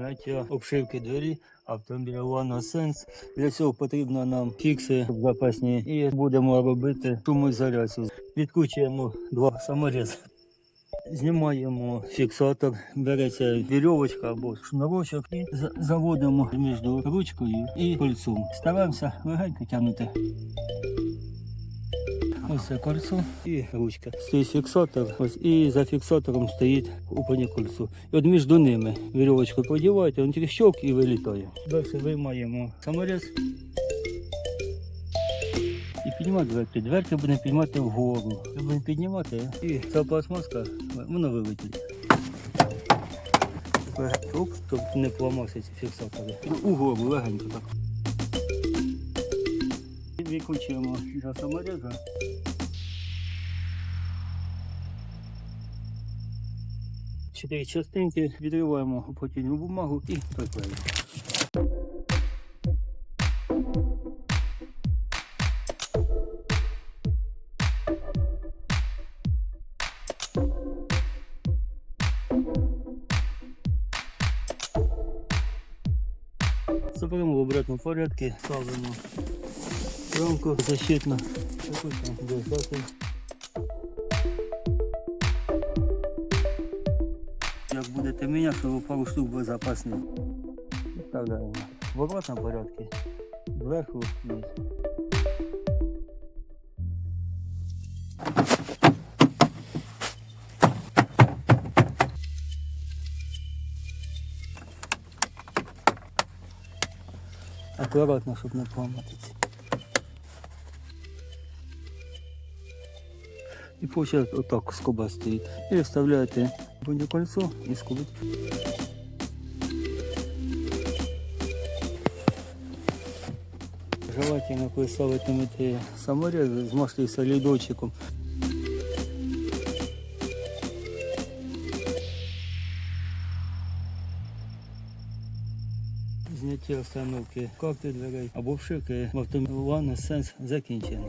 зняття обшивки двері автомобіля One Sense. Для цього потрібно нам фікси запасні і будемо робити шумоізоляцію. Відкручуємо два саморізи. Знімаємо фіксатор, береться вірьовочка або шнурочок і заводимо між ручкою і кольцом. Стараємося легенько тягнути. Ось це кольцо і ручка. Стоїть фіксатор, ось і за фіксатором стоїть купані кольцо. І от між ними вірьовочку подіваєте, він тільки щок і вилітає. Далі виймаємо саморез. І піднімати дверки. Дверки будемо піднімати вгору. Будемо піднімати і ця пластмаска, воно вилетить. Оп, щоб не поламався ці фіксатори. Ну, Угору легенько так. Викручуємо за самореза. Чотири частинки відриваємо потім бумагу і приклеїмо. Заберемо в обратному порядку, ставимо рамку держати. Як будете міняти, то пару штук безпечні. Вставляємо в обратному порядку. Зверху вниз. Акуратно, щоб не поламатися. І виходить отак скоба стоїть. І вставляєте будь кольцо і скобить. Желательно, коли ставитимете саморез, змажте солідочком. Зняття установки карти дверей або вшивки в автомобілі Sense закінчено.